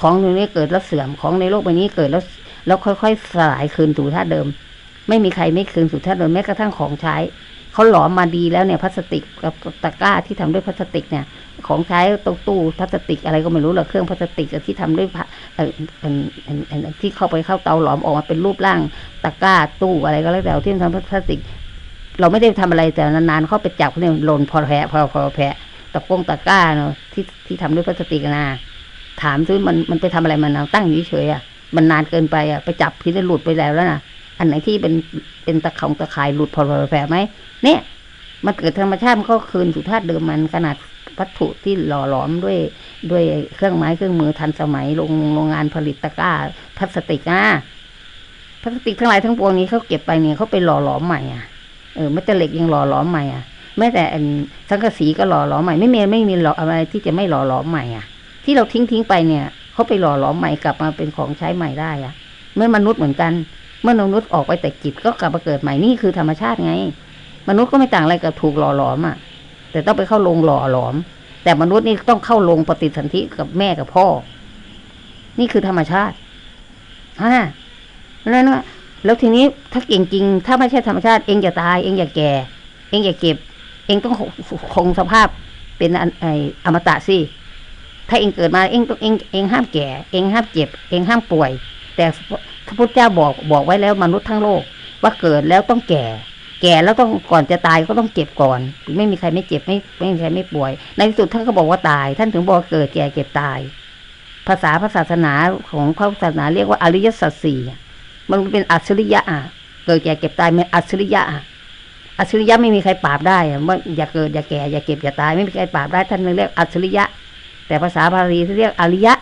ของตรงนี้เกิดแล้วเสื่อมของในโลกใบนี้เกิดแล้ว แล้วค่อยๆสลายคืนสู่ธาตุเดิม ไม่มีใครไม่คืนสู่ธาตุเดิมแม้กระทั่งของใช้เขาหลอมมาดีแล้วเนี่ยพลาสติกกับตะกร้าที่ทำด้วยพลาสติกเนี่ย ของใช้ตู้ตู้พลาสติกอะไรก็ไม่รู้หรอกเครื่องพลาสติกที่ทำด้วยเออที่เข้าไปเข้าเตาหลอมออกมาเป็นรูปร่างตะกร้าตู้อะไรก็แล้วแต่ที่ทำพลาสติก เราไม่ได้ทำอะไรแต่นานๆเข้าไปจับเขาเนี่ยหล่นพอแผลพอพอแผลตะกงตะกร้าเนาะที่ที่ทำด้วยพลาสติกนะ ถามซิมันมันไปทำอะไรมันเอาตั้งอยู่เฉยอะมันนานเกินไปอะไปจับที่ได้หลุดไปแล้วนะอันไหนที่เป็นเป็นตะของตะข่ายหลุดพอแผลไหมเนี่ยมันเกิดธรรมชาติมันก็คืนสู่ธาตุเดิมมันขนาดวัตถุที่หล่อหลอมด้วยด้วยเครื่องไม้เครื่องมือทันสมัยโรงโรงงานผลิตตะกร้าพลาสติกอะพลาสติกทั้งหลายทั้งปวงนี้เขาเก็บไปเนี่ยเขาไปหล่อหลอมใหม่อะเออไม่แต่เหล็กยังหล่อหลอมใหม่อะแม้แต่สังกะสีก็หล่อหลอมใหม่ไม่มีไม่มีหล่ออะไรที่จะไม่หล่อหลอมใหม่อะ ที่เราทิ้งทิ้งไปเนี่ยเขาไปหล่อหลอมใหม่กลับมาเป็นของใช้ใหม่ได้อะเมื่อมนุษย์เหมือนกัน เมื่อมนุษย์ออกไปแต่จิตก็กลับมาเกิดใหม่นี่คือธรรมชาติไง มนุษย์ก็ไม่ต่างอะไรกับถูกหล่อหลอมอะ แต่ต้องไปเข้าโรงหล่อหลอม แต่มนุษย์นี่ต้องเข้าโรงปฏิสันธิกับแม่กับพ่อ นี่คือธรรมชาติอ่าแล้วนะแล้วทีนี้ถ้าเก่งจริง ถ้าไม่ใช่ธรรมชาติเองอย่าตาย เองอย่าแก่ เองอย่าเก็บ เองต้องคงสภาพเป็นไออมตะสิ ถ้าเองเกิดมาเองต้องเองเองห้ามแก่ เองห้ามเจ็บ เองห้ามป่วย แต่พระพุทธเจ้าบอกบอกไว้แล้วมนุษย์ทั้งโลก ว่าเกิดแล้วต้องแก่ แก่แล้วต้องก่อนจะตายก็ต้องเจ็บก่อน ไม่มีใครไม่เจ็บไม่ไม่มีใครไม่ป่วย ในที่สุดท่านก็บอกว่าตาย ท่านถึงบอกเกิดแก่เก็บตาย ภาษาพระศาสนาของพระศาสนาเรียกว่าอริยสัจสี่มันเป็นอัจฉริยะอะเกิดแก่เก็บตายเป็นอัจฉริยะอะอัจฉริยะไม่มีใครปราบได้ว่าอย่าเกิดอย่าแก่อย่าเก็บอย่าตายไม่มีใครปราบได้ท่านเรียกอัจฉริยะ แต่ภาษาบาลีที่เรียกอริยะ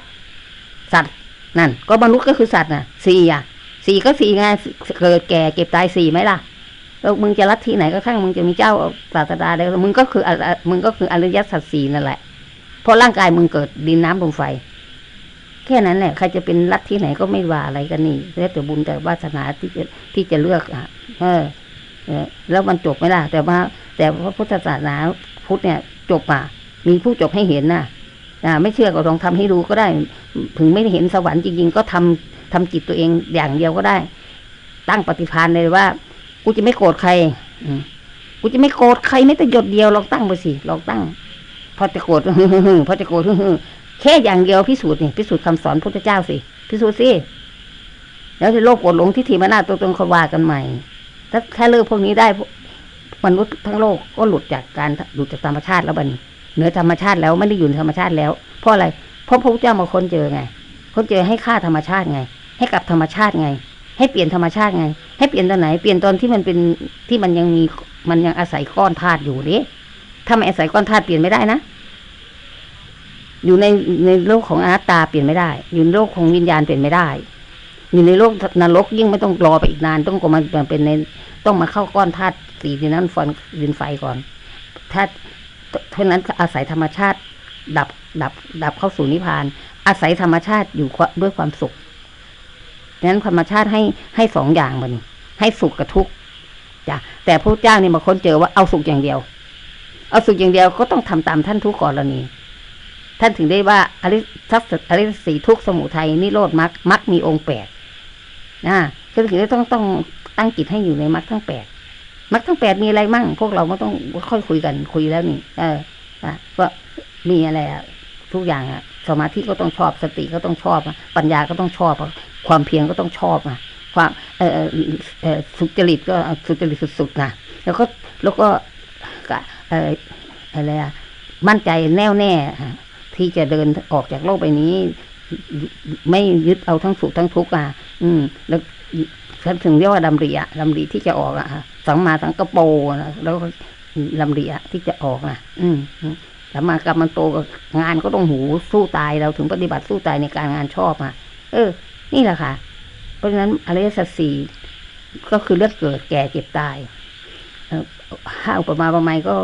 สัตว์นั่น ก็มนุษย์ก็คือสัตว์น่ะสี่อะสี่ก็สี่ไงเกิดแก่เก็บตายสี่ไหมล่ะแล้วมึงจะรัดที่ไหนก็ข้างมึงจะมีเจ้าศาสดาใดมึงก็คือมึงก็คืออริยสัจสี่นั่นแหละ เพราะร่างกายมึงเกิดดินน้ำลมไฟ แค่นั้นแหละใครจะเป็นรัฐที่ไหนก็ไม่ว่าอะไรกันนี่แล้วแต่บุญแต่วาสนาที่จะที่จะเลือกอะเออแล้วมันจบไหมล่ะ แต่ว่า แต่พระพุทธศาสนาพุทธเนี่ย จบอะมีผู้จบให้เห็นน่ะ ไม่เชื่อก็ลองทำให้ดูก็ได้ ถึงไม่เห็นสวรรค์จริงๆ ก็ทำทำจิตตัวเองอย่างเดียวก็ได้ ตั้งปฏิภาณเลยว่า กูจะไม่โกรธใครกูจะไม่โกรธใครไม่แต่หยดเดียวลองตั้งไปสิลองตั้ง พอจะโกรธพอจะโกรธแค่อย่างเดียวพิสูจน์นี่พิสูจน์คำสอนพุทธเจ้าสิพิสูจน์สิแล้วจะโลภโกรธหลงที่ถีมานาตัวตนคนว่ากันใหม่ ถ้าแค่เลิกพวกนี้ได้มนุษย์ทั้งโลกก็หลุดจากการหลุดจากธรรมชาติแล้วบัน เหนือธรรมชาติแล้วไม่ได้อยู่ในธรรมชาติแล้ว เพราะอะไรเพราะพระพุทธเจ้ามาค้นเจอไง ค้นเจอให้ค่าธรรมชาติไง ให้กับธรรมชาติไง ให้เปลี่ยนธรรมชาติไง ให้เปลี่ยนตอนไหน เปลี่ยนตอนที่มันเป็นที่มันยังมีมันยังอาศัยก้อนธาตุอยู่นี่ถ้าไม่อาศัยก้อนธาตุเปลี่ยนไม่ได้นะอยู่ในในโลกของอนัตตาเปลี่ยนไม่ได้ อยู่ในโลกของวิญญาณเปลี่ยนไม่ได้ อยู่ในโลกนรกยิ่งไม่ต้องรอไปอีกนาน ต้องก็มาเป็นในต้องมาเข้าก้อนธาตุสีดินน้ำฟอนดินไฟก่อนถ้า เพราะนั้นอาศัยธรรมชาติดับดับ ดับเข้าสู่นิพพาน อาศัยธรรมชาติอยู่ด้วยความสุขดังนั้นธรรมชาติให้ให้สองอย่างมันให้สุขกับทุกข์จ้ะแต่พระเจ้าเนี่ยมาค้นเจอว่าเอาสุขอย่างเดียว เอาสุขอย่างเดียวก็ต้องทำตามท่านทุกกรณี ท่านถึงได้ว่าอริทัศอริสีทุกสมุทัยนิโรธมรรคมรรคมีองค์แปดนะก็ถึงได้ต้องต้องตั้งจิตให้อยู่ในมรรคทั้งแปด มรรคทั้งแปดมีอะไรมั่ง พวกเราก็ต้องค่อยคุยกันคุยแล้วนี่ เออว่ามีอะไรอะทุกอย่างอะสมาธิก็ต้องชอบสติก็ต้องชอบปัญญาก็ต้องชอบ ความเพียรก็ต้องชอบอะความเออเออสุจริตก็สุจริตสุดๆนะแล้วก็แล้วก็เอออะไรอะมั่นใจแน่วแน่ที่จะเดินออกจากโลกใบนี้ ไม่ยึดเอาทั้งสุขทั้งทุกข์อะ อืม แล้ว ฉันถึงเรียกว่าดำริอะดำริที่จะออกอะสังมาสังกโปนะแล้วดำริอะที่จะออกนะอืมสัมมากับมันโตงานก็ต้องหูสู้ตายเราถึงปฏิบัติสู้ตายในการงานชอบอะเออ นี่แหละค่ะ เพราะฉะนั้นอริยสัจสี่ก็คือเลือดเกิดแก่เจ็บตายห้าอุปมาประมาณก็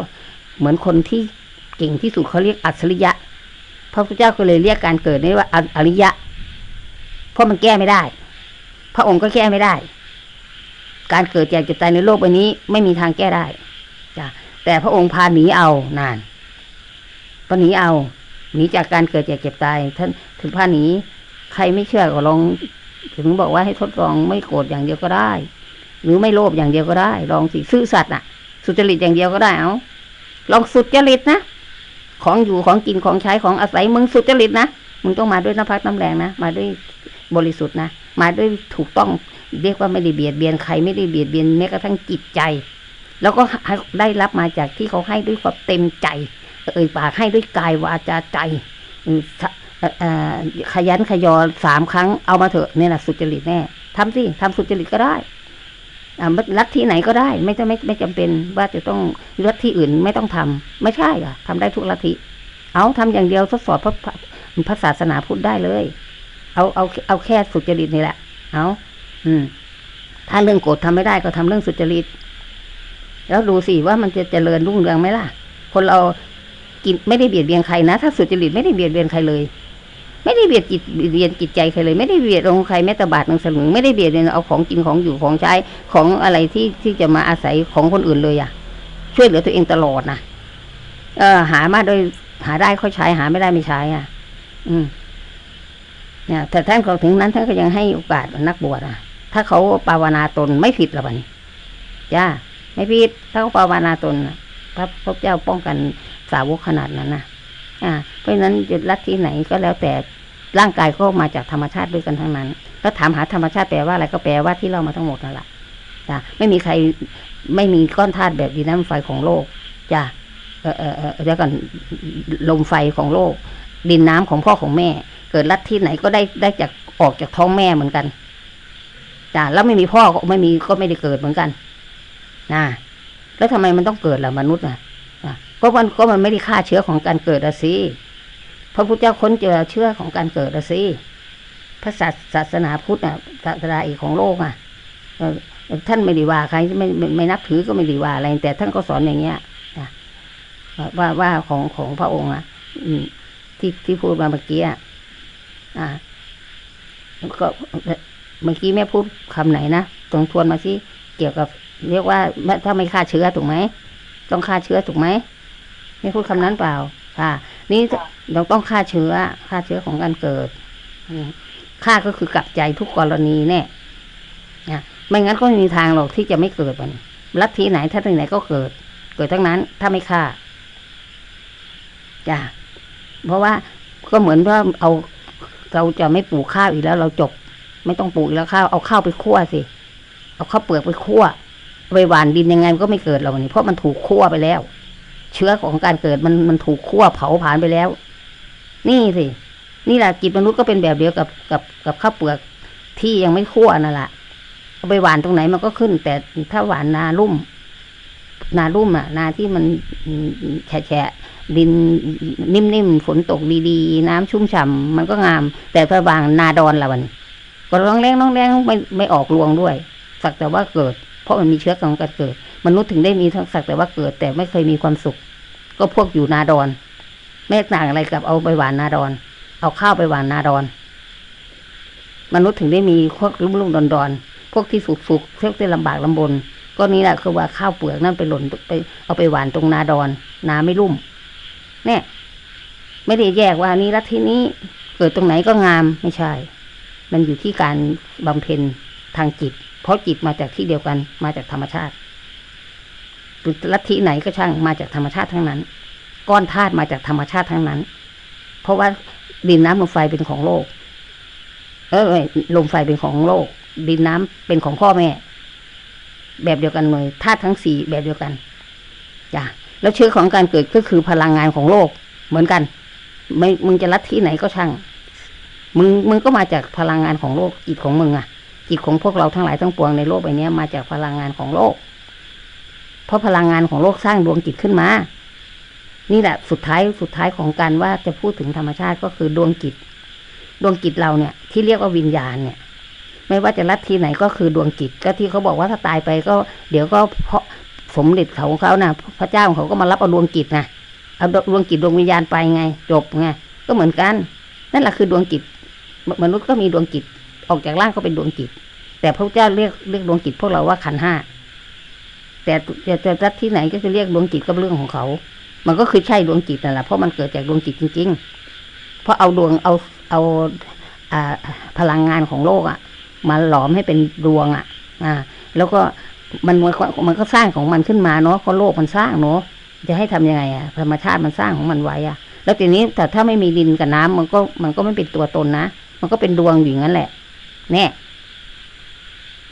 เหมือนคนที่เก่งที่สุดเขาเรียกอัจฉริยะพระพุทธเจ้าก็เลยเรียกการเกิดนี้ว่าอริยะ เพราะมันแก้ไม่ได้ พระองค์ก็แก้ไม่ได้ การเกิดแก่เจ็บตายในโลกใบนี้ ไม่มีทางแก้ได้จ้ะแต่พระองค์พาหนีเอานานพาหนีเอาหนีจากการเกิดแก่เจ็บตาย ท่านถึงพาหนีใครไม่เชื่อก็ลอง ถึงบอกว่าให้ทดลองไม่โกรธอย่างเดียวก็ได้ หรือไม่โลภอย่างเดียวก็ได้ ลองสิซื่อสัตย์อะ สุจริตอย่างเดียวก็ได้เอาลองสุจริตนะ ของอยู่ของกินของใช้ของอาศัยมึงสุจริตนะ มึงต้องมาด้วยน้ำพักน้ำแรงนะ มาด้วยบริสุทธิ์นะ มาด้วยถูกต้องเรียกว่าไม่ได้เบียดเบียนใครไม่ได้เบียดเบียนแม้กระทั่งจิตใจ แล้วก็ได้รับมาจากที่เขาให้ด้วยความเต็มใจ เอ่ยปากให้ด้วยกายวาจาใจขยันขยอสามครั้งเอามาเถอะเนี่ยแหละสุจริตแน่ทำสิทำสุจริตก็ได้รัฐที่ไหนก็ได้ ไม่จะไม่ไม่จำเป็นว่าจะต้องรัฐที่อื่นไม่ต้องทำไม่ใช่อะทำได้ทุกลัทธิเอาทำอย่างเดียวทดสอบพระพระศาสนาพุทธได้เลย เอาเอาเอาแค่สุจริตนี่แหละ เอาอืม ถ้าเรื่องโกรธทำไม่ได้ก็ทำเรื่องสุจริต แล้วดูสิว่ามันจะเจริญรุ่งเรืองไหมล่ะ คนเรากินไม่ได้เบียดเบียนใครนะ ถ้าสุจริตไม่ได้เบียดเบียนใครเลย ไม่ได้เบียดจิตเบียนจิตใจใครเลย ไม่ได้เบียดลงใครแม้แต่บาทหนึ่งสลึงไม่ได้เบียดเอาของกินของอยู่ของใช้ของอะไรที่ที่จะมาอาศัยของคนอื่นเลยอะ ช่วยเหลือตัวเองตลอดนะเออ หามาโดยหาได้ค่อยใช้หาไม่ได้ไม่ใช้อะ อืม เนี่ยแต่ท่านเขาถึงนั้นท่านก็ยังให้โอกาสนักบวชอะ ถ้าเขาภาวนาตนไม่ผิดหรอกนี่จ้าไม่ผิดถ้าเขาภาวนาตนพระพระเจ้าป้องกันสาวกขนาดนั้นนะอ่า เพราะฉะนั้นจะรัฐที่ไหนก็แล้วแต่ร่างกายก็มาจากธรรมชาติด้วยกันทั้งนั้นแล้วถามหาธรรมชาติแปลว่าอะไรก็แปลว่าที่เรามาทั้งหมดนั่นแหละจ้ะไม่มีใครไม่มีก้อนธาตุแบบดินน้ำไฟของโลกจ้ะเออเออเออเดี๋ยวก่อนลมไฟของโลก ดินน้ำของพ่อของแม่ เกิดรัฐที่ไหนก็ได้ได้จากออกจากท้องแม่เหมือนกันจ้ะแล้วไม่มีพ่อก็ไม่มีก็ไม่ได้เกิดเหมือนกันนะแล้วทำไมมันต้องเกิดล่ะมนุษย์น่ะก็มันก็มันไม่ได้ฆ่าเชื้อของการเกิดอะสิพระพุทธเจ้าค้นเจอเชื้อของการเกิดอะสิพระศาสนาพุทธอะศาสนาอีกของโลกอะท่านไม่ได้ว่าใครไม่ไม่ไม่นับถือก็ไม่ได้ว่าอะไร แต่ท่านก็สอนอย่างเงี้ยว่าว่าของของพระองค์อะที่ที่พูดมาเมื่อกี้อะ อ่าก็เมื่อกี้แม่พูดคำไหนนะตรงทวนมาสิเกี่ยวกับ เรียกว่าถ้าไม่ฆ่าเชื้อถูกไหมต้องฆ่าเชื้อถูกไหมไม่พูดคำนั้นเปล่า ค่ะ นี่เราต้องฆ่าเชื้อฆ่าเชื้อของการเกิดฆ่าก็คือกลับใจทุกกรณีแน่นะไม่งั้นก็ไม่มีทางหรอกที่จะไม่เกิดมันลัทธิไหนถ้าที่ไหนก็เกิด เกิดทั้งนั้น ถ้าไม่ฆ่าจ้ะเพราะว่าก็เหมือนว่าเอา เราจะไม่ปลูกข้าวอีกแล้ว เราจบ ไม่ต้องปลูกอีกแล้วข้าวเอาข้าวไปคั่วสิ เอาข้าวเปลือกไปคั่วไปหวานดินยังไงมันก็ไม่เกิดหรอกนี่เพราะมันถูกคั่วไปแล้ว เชื้อของการเกิดมันมันถูกคั่วเผาผลาญไปแล้ว นี่สิ นี่แหละจิตมนุษย์ก็เป็นแบบเดียวกับกับกับข้าวเปลือกที่ยังไม่คั่วนั่นแหละเอาไปหวานตรงไหนมันก็ขึ้น แต่ถ้าหวานนาลุ่ม นาลุ่มอะ นาที่มันแฉะดินนิ่มๆฝนตกดีๆ น้ำชุ่มฉ่ามันก็งาม แต่ถ้าบางนาดอนละวันก็ร้องแรงร้องแรงไม่ไม่ออกรวงด้วย สักแต่ว่าเกิด เพราะมันมีเชื้อของการเกิด มนุษย์ถึงได้มีทั้งสักแต่ว่าเกิด แต่ไม่เคยมีความสุข ก็พวกอยู่นาดอน ไม่ต่างอะไรกับเอาไปหวานนาดอน เอาข้าวไปหวานนาดอน มนุษย์ถึงได้มีพวกลุ่มลุ่มดอนดอนพวกที่สุกสุกพวกที่ลำบากลำบน ก็นี่แหละคือว่าข้าวเปลือกนั่นไปหล่นไปเอาไปหวานตรงนาดอนนาไม่ลุ่ม เนี่ย ไม่ได้แยกว่านี้รัฐที่นี้เกิดตรงไหนก็งามไม่ใช่ มันอยู่ที่การบำเพ็ญทางจิต เพราะจิตมาจากที่เดียวกันมาจากธรรมชาติลัทธิไหนก็ช่างมาจากธรรมชาติทั้งนั้น ก้อนธาตุมาจากธรรมชาติทั้งนั้น เพราะว่าดินน้ำลมไฟเป็นของโลก เออลมไฟเป็นของโลก ดินน้ำเป็นของพ่อแม่ แบบเดียวกันเลยธาตุทั้งสี่แบบเดียวกันจ้ะแล้วเชื้อของการเกิดก็คือพลังงานของโลกเหมือนกัน ไม่มึงจะรัดที่ไหนก็ช่าง มึงมึงก็มาจากพลังงานของโลกจิตของมึงอะจิตของพวกเราทั้งหลายทั้งปวงในโลกใบนี้มาจากพลังงานของโลก เพราะพลังงานของโลกสร้างดวงจิตขึ้นมา นี่แหละสุดท้ายสุดท้ายของการว่าจะพูดถึงธรรมชาติก็คือดวงจิต ดวงจิตเราเนี่ย ที่เรียกว่าวิญญาณเนี่ย ไม่ว่าจะรัดที่ไหนก็คือดวงจิต ก็ที่เขาบอกว่าถ้าตายไปก็ เดี๋ยวก็เพราะสมเด็จเขาเขานะ่ะพระเจ้าของเขาก็มารับเอาดวงจิตนะเอาดวงจิตดวงวิญญาณไปไง จบไงก็เหมือนกัน นั่นแหละคือดวงจิต มนุษย์ก็มีดวงจิต ออกจากร่างก็เป็นดวงจิต แต่พระเจ้าเรียกเรียกดวงจิตพวกเราว่าขันห้าแต่แต่รัดที่ไหนก็จะเรียกดวงจิตก็เรื่องของเขา มันก็คือใช่ดวงจิตนั่นแหละเพราะมันเกิดจากดวงจิตจริง ๆ เพราะเอาดวงเอาเอาอ่าพลังงานของโลกอะ่ะ มาหลอมให้เป็นดวงอะ อ่า แล้วก็มันมันก็มันก็สร้างของมันขึ้นมาเนาะเพราะโลกมันสร้างเนาะจะให้ทำยังไงอะ่ะธรรมชาติมันสร้างของมันไว้อะ่ะ แล้วทีนี้แต่ถ้าไม่มีดินกับน้ำมันก็มันก็ไม่เป็นตัวตนนะมันก็เป็นดวงอยู่งั้นแหละแน่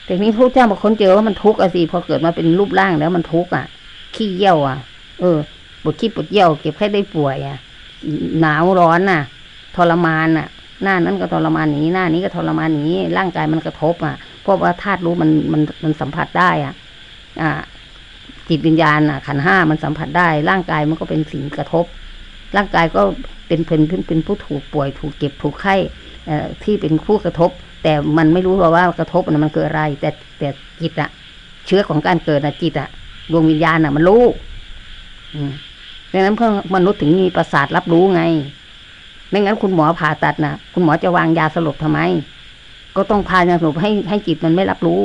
แต่นี้พระเจ้ามาค้นเจอว่ามันทุกข์อะสิพอเกิดมาเป็นรูปร่างแล้วมันทุกข์อะ ขี้เยี่ยวอะ เออปวดขี้ปวดเยี่ยวเก็บแค่ได้ป่วยอะหนาวร้อนน่ะ ทรมานน่ะ หน้านั้นก็ทรมานอย่างนี้หน้านี้ก็ทรมานอย่างนี้ ร่างกายมันกระทบ อะเพราะว่าธาตุรู้มันมันมันสัมผัสได้อะ อ่า จิตวิญญาณอะ ขันห้ามันสัมผัสได้ ร่างกายมันก็เป็นสิ่งกระทบ ร่างกายก็เป็นเป็นเป็นเป็นผู้ถูกป่วยถูกเก็บถูกไข้เอ่อที่เป็นผู้กระทบ แต่มันไม่รู้หรอกว่ากระทบนะมันคืออะไร แต่แต่จิตอะเชื้อของการเกิดอะจิตอะดวงวิญญาณอะมันรู้อืมดังนั้นเพื่อมนุษย์ถึงมีประสาทรับรู้ไง ไม่งั้นคุณหมอผ่าตัดนะคุณหมอจะวางยาสลบทำไม ก็ต้องพายาสลบให้ให้จิตมันไม่รับรู้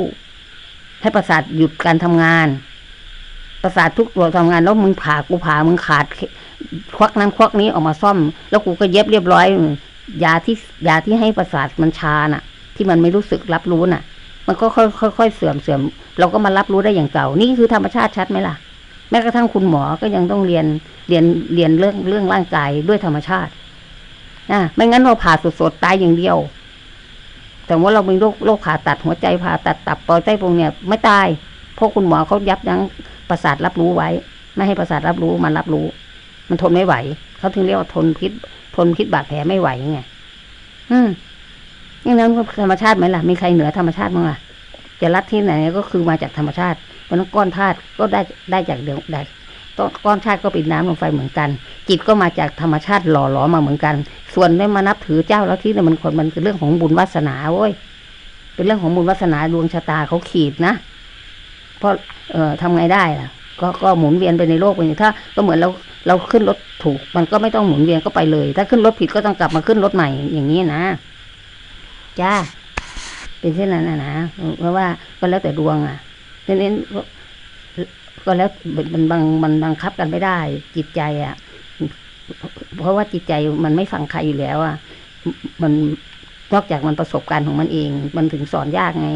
ให้ประสาทหยุดการทำงาน ประสาททุกตัวทำงานแล้วมึงผ่ากูผ่ามึงขาด ควักนั้นควักนี้ออกมาซ่อม แล้วกูก็เย็บเรียบร้อย ยาที่ยาที่ให้ประสาทมันชาน่ะ ที่มันไม่รู้สึกรับรู้น่ะ มันก็ค่อยค่อยๆเสื่อมเสื่อมเราก็มารับรู้ได้อย่างเก่า นี่คือธรรมชาติชัดไหมล่ะแม้กระทั่งคุณหมอก็ยังต้องเรียนเรียนเรียนเรื่องเรื่องร่างกายด้วยธรรมชาติ นะไม่งั้นเราผ่าสดๆตายอย่างเดียว แต่ว่าเรามีโรคโรคผ่าตัดหัวใจผ่าตัดตับปอดไตพวกเนี้ยไม่ตายเพราะคุณหมอเขายับยั้งประสาทรับรู้ไว้ ไม่ให้ประสาทรับรู้มันรับรู้ มันทนไม่ไหวเขาถึงเรียกว่าทนพิษ ทนพิษบาดแผลไม่ไหวไงอืมอย่างนั้นก็ธรรมชาติไหมล่ะมีใครเหนือธรรมชาติบ้างล่ะจะรัดที่ไหนก็คือมาจากธรรมชาติเพราะนั้นก้อนธาตุก็ได้ได้จากเดียวได้ ก้อนธาตุก็เป็นน้ำลมไฟเหมือนกัน จิตก็มาจากธรรมชาติหล่อหลอมาเหมือนกัน ส่วนได้มานับถือเจ้าแล้วที่เนี่ยมันคนมันคือเรื่องของบุญวาสนาเว้ยเป็นเรื่องของบุญวาสนาดวงชะตาเขาขีดนะเพราะเอ่อทำไงได้ล่ะ ก็ก็หมุนเวียนไปในโลกไปถ้า ก็เหมือนเราเราขึ้นรถถูก มันก็ไม่ต้องหมุนเวียนก็ไปเลย ถ้าขึ้นรถผิดก็ต้องกลับมาขึ้นรถใหม่อย่างนี้นะจ้าเป็นเช่นนั้นนะนะเพราะว่าก็แล้วแต่ดวงอะดังนั้น ก็แล้วมันบังมันบังคับกันไม่ได้ จิตใจอะ เพราะว่าจิตใจมันไม่ฟังใครอยู่แล้วอะมันนอกจากมันประสบการณ์ของมันเอง มันถึงสอนยากไง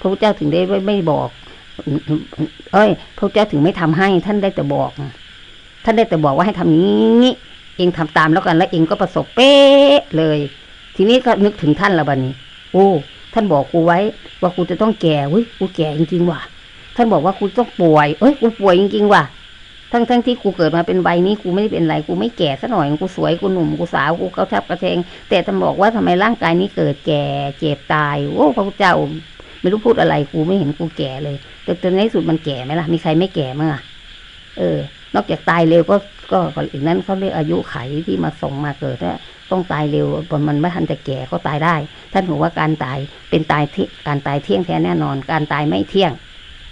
พระพุทธเจ้าถึงได้ไม่ไม่บอก เอ้ย พระพุทธเจ้าถึงไม่ทำให้ ท่านได้แต่บอก ท่านได้แต่บอกว่าให้ทำอย่านี้เองทำตามแล้วกัน แล้วเองก็ประสบเป๊ะเลย ทีนี้ก็นึกถึงท่านละบัดนี้ โอ้ ท่านบอกกูไว้ ว่ากูจะต้องแก่เว้ยกูแก่จริงๆว่ะ ท่านบอกว่ากูต้องป่วย เอ้ยกูป่วยจริงๆว่ะ ทั้งทั้งที่กูเกิดมาเป็นใบนี้กูไม่ได้เป็นไรกูไม่แก่ซะหน่อยกูสวยกูหนุ่มกูสาวกูเขาทับกระเทง แต่ท่านบอกว่าทำไมร่างกายนี้เกิดแก่เจ็บตายโอ้พระพุทธเจ้าไม่รู้พูดอะไรกูไม่เห็นกูแก่เลย แต่ตอนในที่สุดมันแก่ไหมล่ะ มีใครไม่แก่มั้งอะเออ นอกจากตายเร็วก็ก็อีกนั้นเขาเรียกอายุไขที่มาส่งมาเกิดถ้าต้องตายเร็วมันไม่ทันจะแก่ก็ตายได้ ท่านบอกว่าการตายเป็นตายที่การตายเที่ยงแท้แน่นอน การตายไม่เที่ยง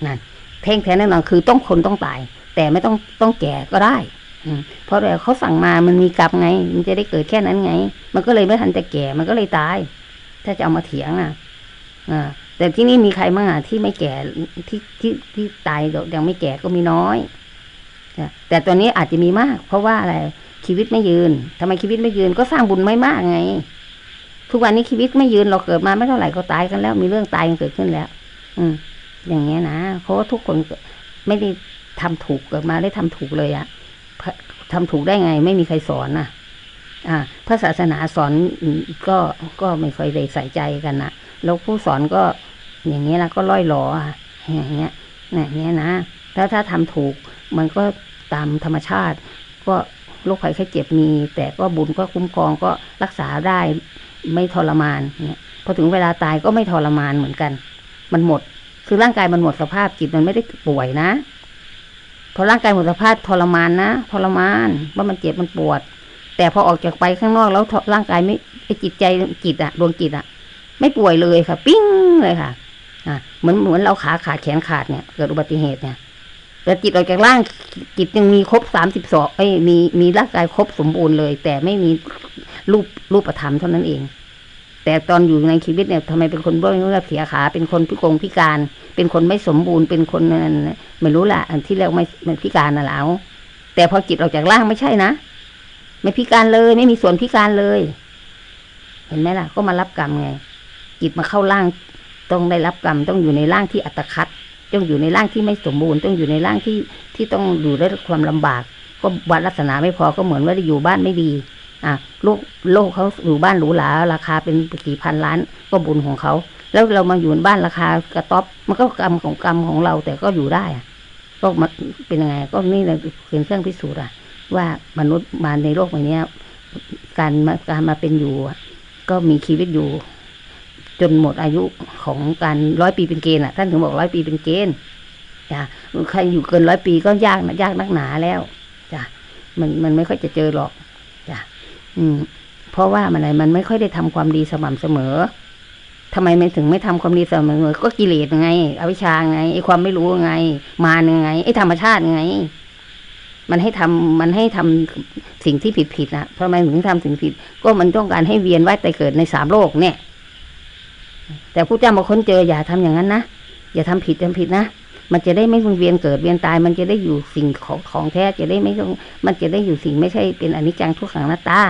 นั่นเที่งแท้แน่นอนคือต้องคนต้องตาย แต่ไม่ต้องต้องแก่ก็ได้เพราะเดี๋ยวเขาสั่งมามันมีกรรมไง มันจะได้เกิดแค่นั้นไง มันก็เลยไม่ทันจะแก่มันก็เลยตาย ถ้าจะเอามาเถียงอะอ่าแต่ที่นี่มีใครบ้างอะที่ไม่แก่ที่ที่ที่ตายยังไม่แก่ก็มีน้อยแต่ตอนนี้อาจจะมีมาก เพราะว่าอะไรชีวิตไม่ยืนทำไมชีวิตไม่ยืนก็สร้างบุญไม่มากไง ทุกวันนี้ชีวิตไม่ยืนเราเกิดมาไม่เท่าไหร่ก็ตายกันแล้ว มีเรื่องตายกันเกิดขึ้นแล้ว อืม อย่างเงี้ยนะเพราะว่าทุกคนไม่ได้ทำถูกเกิดมาได้ทำถูกเลยอะทำถูกได้ไง ไม่มีใครสอนนะอ่าพระศาสนาสอนก็ก็ไม่ค่อยได้ใส่ใจกันนะแล้วผู้สอนก็อย่างเงี้ยแล้วก็ล่อยหลออะอย่างเงี้ยอย่างเงี้ยนะแล้วถ้าทำถูกมันก็ตามธรรมชาติ ก็โรคภัยไข้เจ็บมี แต่ก็บุญก็คุ้มครองก็รักษาได้ไม่ทรมานเนี่ยพอถึงเวลาตายก็ไม่ทรมานเหมือนกัน มันหมด คือร่างกายมันหมดสภาพจิตมันไม่ได้ป่วยนะ พอร่างกายหมดสภาพทรมานนะทรมานว่ามันเจ็บมันปวด แต่พอออกจากไปข้างนอกแล้วร่างกายไม่ไอจิตใจจิตอะดวงจิตอะไม่ป่วยเลยค่ะ ปิ้งเลยค่ะอ่าเหมือนเหมือนเราขาขาดแขนขาดเนี่ยเกิดอุบัติเหตุเนี่ยแต่จิตออกจากร่างจิตยังมีครบสามสิบสองเอ้มีมีร่างกายครบสมบูรณ์เลย แต่ไม่มีรูปรูปธรรมเท่านั้นเอง แต่ตอนอยู่ในชีวิตเนี่ยทำไมเป็นคนบ้าเลือดเสียขา เป็นคนพิกงพิการ เป็นคนไม่สมบูรณ์ เป็นคนไม่รู้ละอันที่เรียกไม่ไม่พิการน่ะแล้วแต่พอจิตออกจากร่างไม่ใช่นะไม่พิการเลย ไม่มีส่วนพิการเลย เห็นไหมล่ะ ก็มารับกรรมไง จิตมาเข้าร่างต้องได้รับกรรมต้องอยู่ในร่างที่อัตคัดต้องอยู่ในร่างที่ไม่สมบูรณ์ ต้องอยู่ในร่างที่ที่ต้องอยู่ด้วยความลำบาก ก็วัดลักษณะไม่พอก็เหมือนว่าได้อยู่บ้านไม่ดี อะโลกโลกเขาอยู่บ้านหรูหราราคาเป็นกี่พันล้านก็บุญของเขา แล้วเรามาอยู่บ้านราคากระต๊อบมันก็กรรมของกรรมของเราแต่ก็อยู่ได้ก็มาเป็นยังไงก็นี่เลยเป็นเครื่องพิสูจน์อะว่ามนุษย์มาในโลกใบนี้การมาการมาเป็นอยู่ก็มีชีวิตอยู่ จนหมดอายุของการร้อยปีเป็นเกณฑ์อะท่านถึงบอกร้อยปีเป็นเกณฑ์จ้ะใครอยู่เกินร้อยปีก็ยากนะยากนักหนาแล้วจ้ะมันมันไม่ค่อยจะเจอหรอก อืม เพราะว่ามันอะไรมันไม่ค่อยได้ทำความดีสม่ำเสมอทำไมไม่ถึงไม่ทำความดีสม่ำเสมอ ก็กิเลสไง อวิชชาไงไอความไม่รู้ไง มารไงไอธรรมชาติไง มันให้ทำมันให้ทำสิ่งที่ผิดผิดนะทำไมถึงทำสิ่งผิด ก็มันต้องการให้เวียนว่ายแต่เกิดในสามโลกเนี่ย แต่ผู้เจ้ามาค้นเจออย่าทำอย่างนั้นนะอย่าทำผิดทำผิดนะ มันจะได้ไม่เวียนเกิดเวียนตาย มันจะได้อยู่สิ่งของของแท้จะได้ไม่ต้องมันจะได้อยู่สิ่งไม่ใช่เป็นอนิจจังทุกขังหน้าตา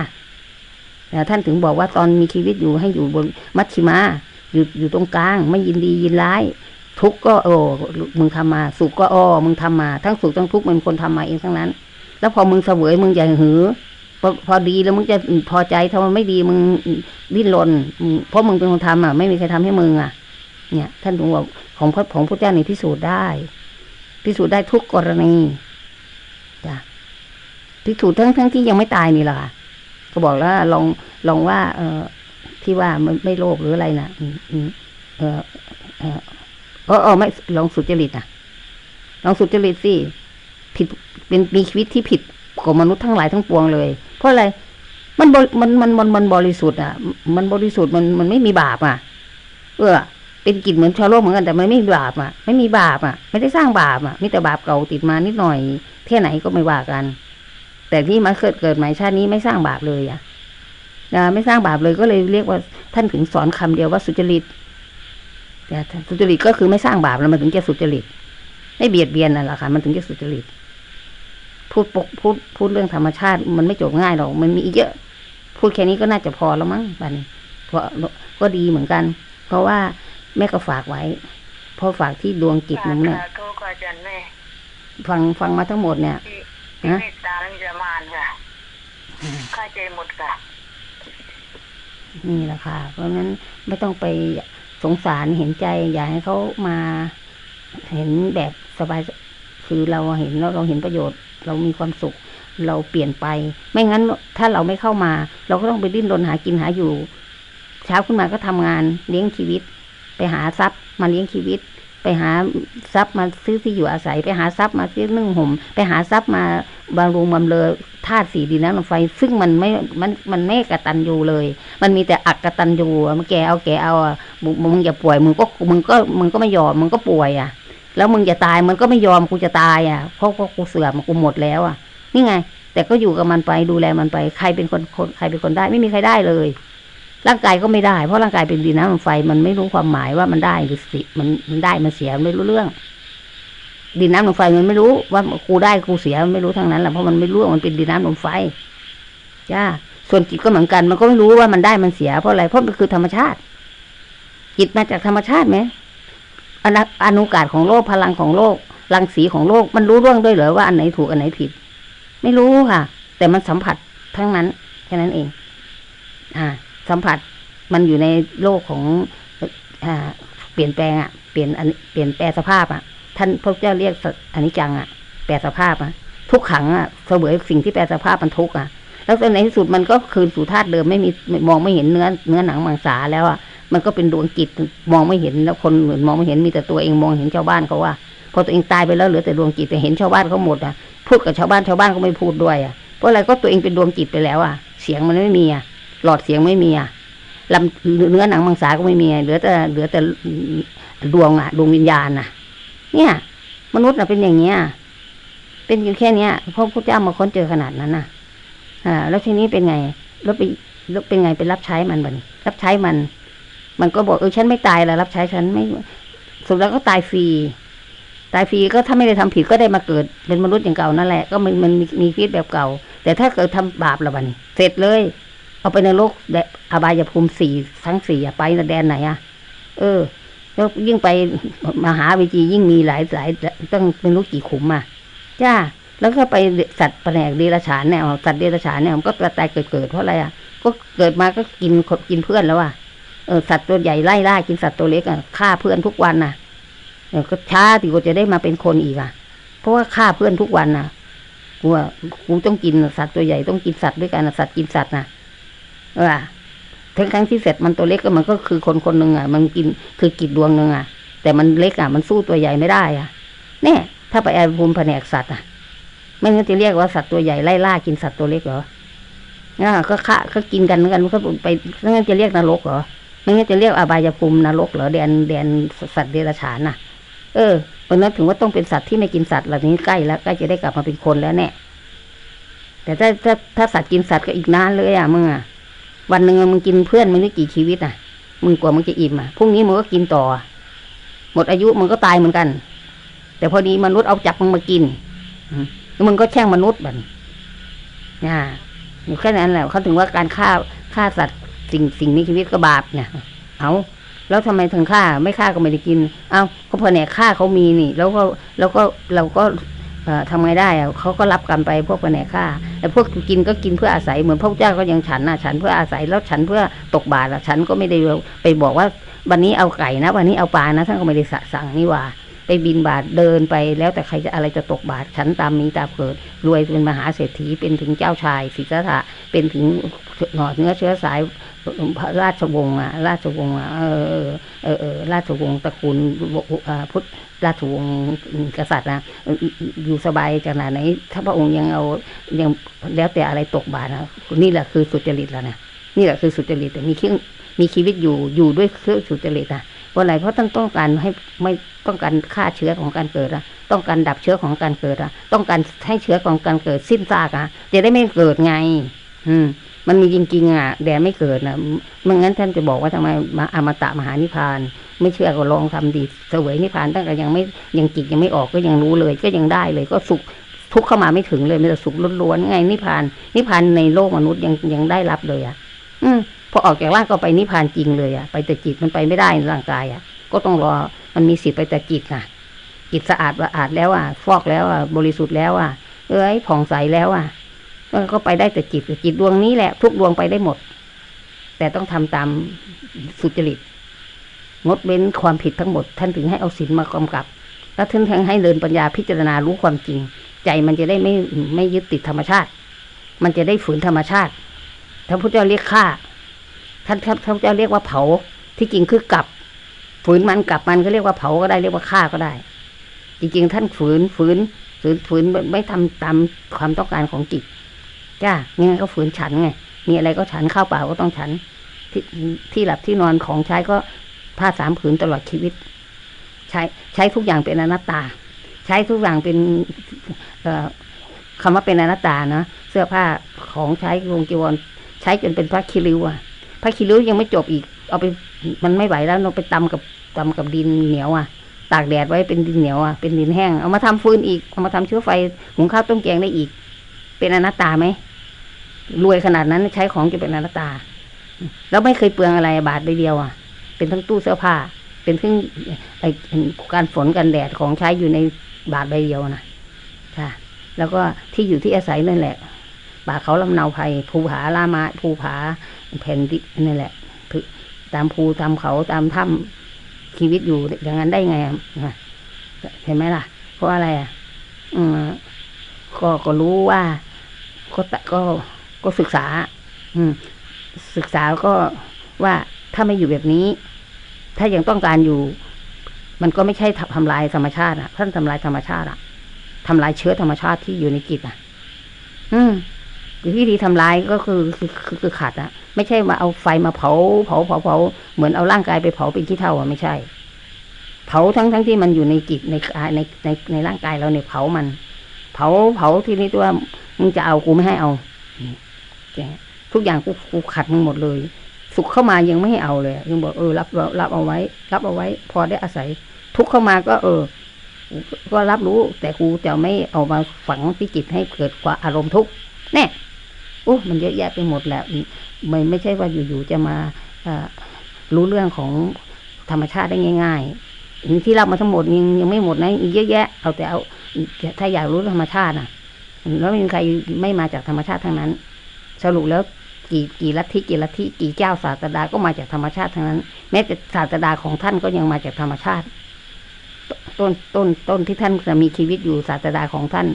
แต่ท่านถึงบอกว่าตอนมีชีวิตอยู่ให้อยู่บนมัชชิมา อยู่อยู่ตรงกลาง ไม่ยินดียินร้าย ทุกก็โอ้มึงทำมา สุขก็อ้อมึงทำมา ทั้งสุขทั้งทุกข์มึงคนทำมาเองทั้งนั้น แล้วพอมึงเสวยมึงอย่าหือพอพอดีแล้วมึงจะพอใจถ้ามันไม่ดีมึงดิ้นรนเพราะมึงเป็นคนทำอะ ไม่มีใครทำให้มึงอะ เนี่ยท่านถึงบอกของพระของพระเจ้านี่พิสูจน์ได้ พิสูจน์ได้ทุกกรณีจ้ะพิสูจน์ทั้งทั้งที่ยังไม่ตายนี่แหละค่ะก็บอกแล้วลองลองว่า เออที่ว่ามันไม่โลภหรืออะไรนะอืมอืมเออเออเออเออไม่ลองสุจริตนะลองสุจริตสิผิดเป็นมีชีวิตที่ผิดกว่ามนุษย์ทั้งหลายทั้งปวงเลย เพราะอะไรมันบริมันมันมันมันบริสุทธิ์อะ มันบริสุทธิ์มันมันไม่มีบาปอะ เออ เป็นกิจเหมือนชาวโลกเหมือนกันแต่มันไม่มีบาปอะไม่มีบาปอะ ไม่ได้สร้างบาปอะมีแต่บาปเก่าติดมานิดหน่อยแค่ไหนก็ไม่ว่ากัน แต่ที่มาเกิดเกิดใหม่ชาตินี้ไม่สร้างบาปเลยอะนะไม่สร้างบาปเลยก็เลยเรียกว่าท่านถึงสอนคำเดียวว่าสุจริตแต่สุจริตก็คือไม่สร้างบาปแล้วมันถึงจะสุจริต ไม่เบียดเบียนนั่นแหละค่ะมันถึงจะสุจริต พูดปกพูดพูดเรื่องธรรมชาติ มันไม่จบง่ายหรอกมันมีเยอะ พูดแค่นี้ก็น่าจะพอแล้วมั้งบันเพราะก็ดีเหมือนกัน เพราะว่า แม่ก็ฝากไว้เพราะฝากที่ดวงจิตหนึงเนี่ยสาธุค่ะอาจารย์แม่ฟังฟังมาทั้งหมดเนี่ยที่ที่ฮะเมตตาและมีประมาณค่ะเข้าใจหมดค่ะนี่แหละค่ะ เพราะงั้นไม่ต้องไปสงสารเห็นใจ อยากให้เขามาเห็นแบบสบายคือเราเห็นแล้วเราเห็นประโยชน์ เรามีความสุข เราเปลี่ยนไป ไม่งั้นถ้าเราไม่เข้ามา เราก็ต้องไปดิ้นรนหากินหาอยู่ เช้าขึ้นมาก็ทำงานเลี้ยงชีวิต ไปหาทรัพย์มาเลี้ยงชีวิต ไปหาทรัพย์มาซื้อที่อยู่อาศัย ไปหาทรัพย์มาซื้อนึ่งห่ม ไปหาทรัพย์มาบำรุงบำเรอธาตุสีดินน้ำลมไฟ ซึ่งมันไม่มันมันไม่กระตันยูเลย มันมีแต่อักกระตันยูอะมันแกเอาแกเอามึงมึงอย่าป่วยมึงก็มึงก็มึงก็ไม่ยอมมึงก็ป่วยอะ แล้วมึงจะตายมันก็ไม่ยอมกูจะตายอะเพราะเพราะกูเสื่อมกูหมดแล้วอะ นี่ไง แต่ก็อยู่กับมันไปดูแลมันไป ใครเป็นคนคนใครเป็นคนได้ไม่มีใครได้เลย ร่างกายก็ไม่ได้เพราะร่างกายเป็นดินน้ำลมไฟมันไม่รู้ความหมายว่ามันได้หรือสิมันมันได้มันเสียไม่รู้เรื่อง ดินน้ำลมไฟมันไม่รู้ว่ากูได้กูเสียมันไม่รู้ทั้งนั้นแหละเพราะมันไม่รู้ว่ามันเป็นดินน้ำลมไฟจ้าส่วนจิตก็เหมือนกัน มันก็ไม่รู้ว่ามันได้มันเสียเพราะอะไรเพราะมันคือธรรมชาติ จิตมาจากธรรมชาติไหมอนุอนุกาศของโลกพลังของโลกรังสีของโลกมันรู้เรื่องด้วยเหรอว่าอันไหนถูกอันไหนผิด ไม่รู้ค่ะ แต่มันสัมผัสทั้งนั้นแค่นั้นเอง อ่า สัมผัสมันอยู่ในโลกของอเปลี่ยนแปลงอะเปลี่ยนอันเปลี่ยนแปลสภาพอะ ท่านพระเจ้าเรียกอนิจจังอะ แปลสภาพอะ ทุกขังอะเสวยสิ่งที่แปลสภาพมันทุกอะ แล้วในที่สุดมันก็คืนสู่ธาตุเดิมไม่มีมองไม่เห็นเนื้อเนื้อหนังมังสาแล้วอะมันก็เป็นดวงจิตมองไม่เห็นแล้วคนอื่นมองไม่เห็นมีแต่ตัวเองมองเห็นชาวบ้านเขาว่าพอตัวเองตายไปแล้วเหลือแต่ดวงจิตแต่เห็นชาวบ้านเขาหมดอะพูดกับชาวบ้านชาวบ้านก็ไม่พูดด้วยอะเพราะอะไรก็ตัวเองเป็นดวงจิตไปแล้วอะ เสียงมันไม่มีอะ หลอดเสียงไม่มีอะลำเนื้อหนังมังสาก็ไม่มีเหลือแต่เหลือแต่ดวงอะดวงวิญญาณน่ะ เนี่ย มนุษย์น่ะเป็นอย่างเงี้ยเป็นอยู่แค่เนี้ยเพราะพระเจ้ามาค้นเจอขนาดนั้นน่ะ อ่า แล้วทีนี้เป็นไงแล้วไปแล้วเป็นไงไปรับใช้มันบันรับใช้มัน มันก็บอกเออฉันไม่ตายแล้วรับใช้ฉันไม่สุดแล้วก็ตายฟรีตายฟรีก็ถ้าไม่ได้ทำผิดก็ได้มาเกิดเป็นมนุษย์อย่างเก่านั่นแหละ ก็มันมันมีมีชีวิตแบบเก่า แต่ถ้าเกิดทำบาปละบันเสร็จเลย เอาไปในโลกแดอบายภูมิสี่ทั้งสี่อะไปแดนไหนอะเออ แล้วยิ่งไปมหาวิจียิ่งมีหลายหลายต้องเป็นรู้กี่ขุมอะจ้าแล้วก็ไปสัตว์แผนกเดรัจฉานเนี่ยสัตว์เดรัจฉานเนี่ยมันก็กระตายเกิดเกิดเพราะอะไรอะก็เกิดมาก็กินคนกินเพื่อนแล้วอะเออสัตว์ตัวใหญ่ไล่ล่ากินสัตว์ตัวเล็กอะฆ่าเพื่อนทุกวันน่ะเออก็ช้าที่กูจะได้มาเป็นคนอีกอะ เพราะว่าฆ่าเพื่อนทุกวันน่ะกูว่ากูต้องกินสัตว์ตัวใหญ่ต้องกินสัตว์ด้วยกันสัตว์กินสัตว์น่ะ เออทั้งครั้งที่เสร็จมันตัวเล็กก็มันก็คือคนคนหนึ่งอะ มันกินคือกิจดวงหนึ่งอะ แต่มันเล็กอะมันสู้ตัวใหญ่ไม่ได้อะเนี่ยถ้าไปแอบภูมิแผนกสัตว์อะ ไม่งั้นจะเรียกว่าสัตว์ตัวใหญ่ไล่ล่ากินสัตว์ตัวเล็กเหรออ่าก็ฆ่าก็กินกันเหมือนกันก็ไปไม่งั้นจะเรียกนรกเหรอไม่งั้นจะเรียกอบายภูมินรกเหรอแดนแดนสัตว์เดรัจฉานน่ะ เออเพราะนั้นถึงว่าต้องเป็นสัตว์ที่ไม่กินสัตว์เหล่านี้ใกล้แล้วใกล้จะได้กลับมาเป็นคนแล้วเนี่ยแต่ถ้าถ้าถ้าสัตว์กินสัตว์ก็อีกนานเลยอะมึงอะ วันหนึ่งมึงกินเพื่อนมึงได้กี่ชีวิตอะ มึงกว่ามึงจะอิ่มอะพรุ่งนี้มึงก็กินต่อ หมดอายุมึงก็ตายเหมือนกัน แต่พอดีมนุษย์เอาจับมึงมากินมแล้วมึงก็แช่งมนุษย์บันอ่าอยู่แค่นั้นแหละเขาถึงว่าการฆ่าฆ่าสัตว์สิ่งสิ่งมีชีวิตก็บาปเนี่ยเอาแล้วทำไมถึงฆ่าไม่ฆ่าก็ไม่ได้กิน เอาเขาพอเนี่ยฆ่าเขามีนี่ แล้วก็แล้วก็เราก็ ทำไงได้อะเขาก็รับกรรมไปพวกแผนกฆ่าแต่พวกกินก็กินเพื่ออาศัยเหมือนพระเจ้าก็ยังฉันนะฉันเพื่ออาศัยแล้วฉันเพื่อตกบาตรอะฉันก็ไม่ได้ไปบอกว่าวันนี้เอาไก่นะ วันนี้เอาปลานะท่านก็ไม่ได้สั่งนี่ว่า ไปบินบาทเดินไปแล้วแต่ใครจะอะไรจะตกบาทฉันตามมีตามเกิด รวยเป็นมหาเศรษฐีเป็นถึงเจ้าชายสิทธัตถะเป็นถึง หนอดเนื้อเชื้อสายราชวงศ์อะ ราชวงศ์อะเออเออเออราชวงศ์ตระกูลพุทธราชวงศ์กษัตริย์นะอยู่สบายขนาดไหน ถ้าพระองค์ยังเอายังแล้วแต่อะไรตกบาทนะนี่แหละคือสุจริตแล้วนะนี่แหละคือสุจริตแต่มีเครื่องมีชีวิตอยู่อยู่ด้วยเครื่องสุจริตอะเพราะอะไรเพราะต้องต้องการให้ไม่ต้องการฆ่าเชื้อของการเกิดอะต้องการดับเชื้อของการเกิดอะต้องการให้เชื้อของการเกิดสิ้นซากอะจะได้ไม่เกิดไง อืม มันมีจริงๆอะแต่ไม่เกิดนะเมื่องั้นท่านจะบอกว่าทำไมมาอมตะมหานิพาน ไม่เชื่อก็ลองทำดีเสวยนิพานตั้งแต่ยังไม่ยังจิตยังไม่ออกก็ยังรู้เลย ก็ยังได้เลยก็สุขทุกข์เข้ามาไม่ถึงเลยมีแต่สุขล้วนๆไงนิพาน นิพานในโลกมนุษย์ยังยังได้รับเลยอะ อืมพอออกจากร่างก็ไปนิพานจริงเลยอะไปแต่จิตมันไปไม่ได้ร่างกายอะ ก็ต้องรอมันมีสิทธิ์ไปแต่จิตนะจิตสะอาดว่าอาดแล้วอะฟอกแล้วอะบริสุทธิ์แล้วอะ เอ้ยผ่องใสแล้วอะ ก็ก็ไปได้แต่จิตจิตดวงนี้แหละ ทุกดวงไปได้หมด แต่ต้องทำตามสุจริตงดเว้นความผิดทั้งหมด ท่านถึงให้เอาศีลมากำกับ แล้วท่านทั้งให้เดินปัญญาพิจารณารู้ความจริง ใจมันจะได้ไม่ไม่ยึดติดธรรมชาติ มันจะได้ฝืนธรรมชาติพระพุทธเจ้าเรียกฆ่า ท่านท่านพุทธเจ้าเรียกว่าเผา ที่จริงคือกลับ ฝืนมันกลับมันก็เรียกว่าเผาก็ได้เรียกว่าฆ่าก็ได้ จริง ๆ ท่านฝืนฝืนฝืนฝืนไม่ไม่ทำตามความต้องการของจิต จ้านี่ไงก็ฝืนฉันไง มีอะไรก็ฉันข้าวเปล่าก็ต้องฉันที่ที่หลับที่นอนของใช้ก็ผ้าสามผืนตลอดชีวิต ใช้ใช้ทุกอย่างเป็นอนัตตา ใช้ทุกอย่างเป็นเอ่อคำว่าเป็นอนัตตานะเสื้อผ้าของใช้วงจีวรใช้จนเป็นพระคิริวอะพระคิริวยังไม่จบอีก เอาไปมันไม่ไหวแล้วเราไปตำกับตำกับดินเหนียวอะตากแดดไว้เป็นดินเหนียวอะเป็นดินแห้งเอามาทำฟืนอีกเอามาทำเชื้อไฟหุงข้าวต้มแกงได้อีก เป็นอนัตตาไหม รวยขนาดนั้นใช้ของจะเป็นอนัตตา แล้วไม่เคยเปลืองอะไรบาทใบเดียวอะ เป็นทั้งตู้เสื้อผ้า เป็นทั้งไอการฝนกันแดดของใช้อยู่ในบาทใบเดียวนะค่ะ แล้วก็ที่อยู่ที่อาศัยนั่นแหละ ป่าเขาลำเนาภัยภูผาลามาภูผาแผ่นดินนั่นแหละตามภูตามเขาตามถ้ำชีวิตอยู่อย่างนั้นได้ไงอะเห็นไหมล่ะ เพราะอะไรอะ อืมก็ก็รู้ว่าก็ตะก็ ก็ศึกษา อืม ศึกษาก็ว่าถ้าไม่อยู่แบบนี้ ถ้ายังต้องการอยู่ มันก็ไม่ใช่ทำลายธรรมชาติอะท่านทำลายธรรมชาติอะทำลายเชื้อธรรมชาติที่อยู่ในจิตอะ อืมวิธีทำลายก็คือคือคือขัดอะ ไม่ใช่มาเอาไฟมาเผาเผาเผาเผาเหมือนเอาร่างกายไปเผาเป็นขี้เถ้าอะไม่ใช่ เผาทั้งทั้งที่มันอยู่ในจิตในในในในร่างกายเราเนี่ยเผามัน เผาเผาทีนี้ตัวมึงจะเอากูไม่ให้เอา ทุกอย่างกูกูขัดมึงหมดเลย สุขเข้ามายังไม่ให้เอาเลยยังบอกเออรับรับเอาไว้ รับเอาไว้ พอได้อาศัย ทุกเข้ามาก็ เออ ก็รับรู้ แต่กูจะไม่เอามาฝังที่จิตให้เกิดควาอารมณ์ทุกข์แน่โอ้มันเยอะแยะไปหมดแล้วไม่ไม่ใช่ว่าอยู่ๆจะมาอรู้เรื่องของธรรมชาติได้ง่ายๆที่เล่ามาทั้งหมดยังยังไม่หมดนะอีกเยอะแยะ เอาแต่เอาถ้าอยากรู้ธรรมชาติน่ะ แล้วมีใครไม่มาจากธรรมชาติทั้งนั้น สรุปแล้วกี่กี่ลัทธิกี่ลัทธิกี่เจ้าศาสดาก็มาจากธรรมชาติทั้งนั้น แม้แต่ศาสดาของท่านก็ยังมาจากธรรมชาติ ต้นต้นต้นที่ท่านจะมีชีวิตอยู่ศาสดาของท่าน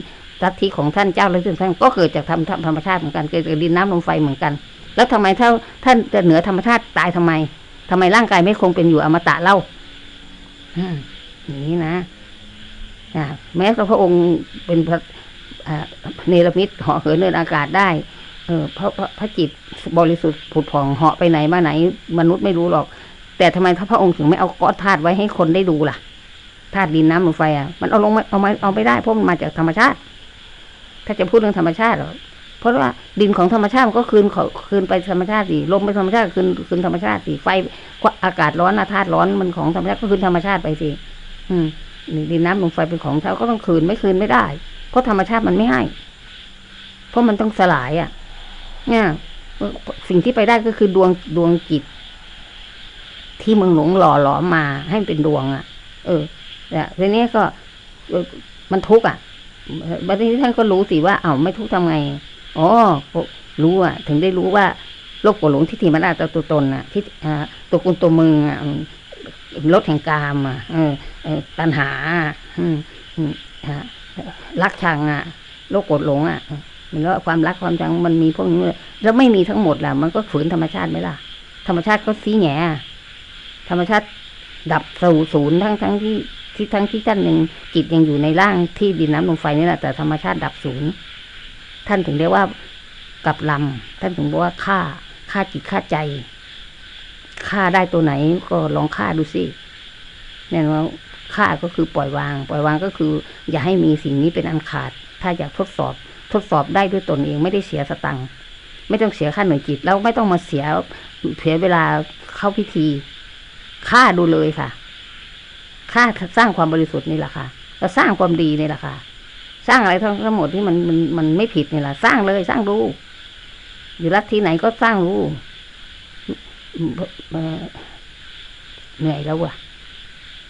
ลัทธิของท่านเจ้าลัทธิของท่านก็เกิดจากธรรมธรรมชาติเหมือนกันเกิดจากดินน้ำลมไฟเหมือนกัน แล้วทำไมถ้าท่านจะเหนือธรรมชาติตายทำไมทำไมร่างกายไม่คงเป็นอยู่อมตะเล่าอย่างนี้นะแม้พระองค์เป็นพระอ่าเนรมิตหาะเหินเดินอากาศได้ เออพระพระพระจิตบริสุทธิ์ผุดผ่องเหาะไปไหนมาไหน มนุษย์ไม่รู้หรอก แต่ทำไมถ้าพระองค์ถึงไม่เอาก้อนธาตุไว้ให้คนได้ดูล่ะธาตุดินน้ำลมไฟอะมันเอาลงมาเอามาเอาไม่ได้เพราะมันมาจากธรรมชาติ ถ้าจะพูดเรื่องธรรมชาติเหรอเพราะว่าดินของธรรมชาติมันก็คืนเขาคืนไปธรรมชาติสิลมไปธรรมชาติคืนคืนธรรมชาติสิไฟอากาศร้อนธาตุร้อนมันของธรรมชาติก็คืนธรรมชาติไปสิอืมนี่ดินน้ำลมไฟเป็นของเขาก็ต้องคืนไม่คืนไม่ได้ เพราะธรรมชาติมันไม่ให้ เพราะมันต้องสลายอะ เนี่ยสิ่งที่ไปได้ก็คือดวงดวงจิต ที่มึงหลงหล่อหลอมมาให้เป็นดวง อะ เออเนี่ทีนี้ก็มันทุกข์อะบัดนี้ท่านก็รู้สิว่าเอ้าไม่ทุกข์ทำไงอ๋อรู้อะ ถึงได้รู้ว่าโลกโกรธหลงที่ถีมันอาจจะตัวตนอะ ที่ตัวกุนตัวมึงอะรถแห่งกามอะเออตัณหา อืมรักชังอะ โลกโกรธหลงอะ มันแล้วความรักความชังมันมีพวกนี้แล้วไม่มีทั้งหมดล่ะ มันก็ฝืนธรรมชาติไหมล่ะ ธรรมชาติก็ซีแหง่ธรรมชาติดับสู่ศูนย์ทั้งทั้งที่ที่ทั้งที่ท่านยังจิตยังอยู่ในร่างที่ดินน้ำลมไฟนี่แหละแต่ธรรมชาติดับศูนย์ท่านถึงได้ว่ากับลำท่านถึงบอกว่าฆ่าฆ่าจิตฆ่าใจฆ่าได้ตัวไหนก็ลองฆ่าดูสิเนี่ยว่าฆ่าก็คือปล่อยวาง ปล่อยวางก็คือ อย่าให้มีสิ่งนี้เป็นอันขาด ถ้าอยากทดสอบ ทดสอบได้ด้วยตนเองไม่ได้เสียสตังค์ไม่ต้องเสียค่าหน่วยจิต แล้วไม่ต้องมาเสียเสียเวลาเข้าพิธีฆ่าดูเลยค่ะฆ่าสร้างความบริสุทธิ์นี่แหละค่ะแล้วสร้างความดีนี่แหละค่ะ สร้างอะไรทั้งหมดที่มันมันมันไม่ผิดนี่แหละสร้างเลยสร้างดูอยู่รัฐที่ไหนก็สร้างรู้เหนื่อยแล้วว่ะ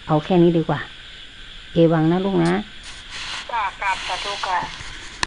เอาแค่นี้ดีกว่า เอวังนะลูกนะจ้ากราบสาธุค่ะ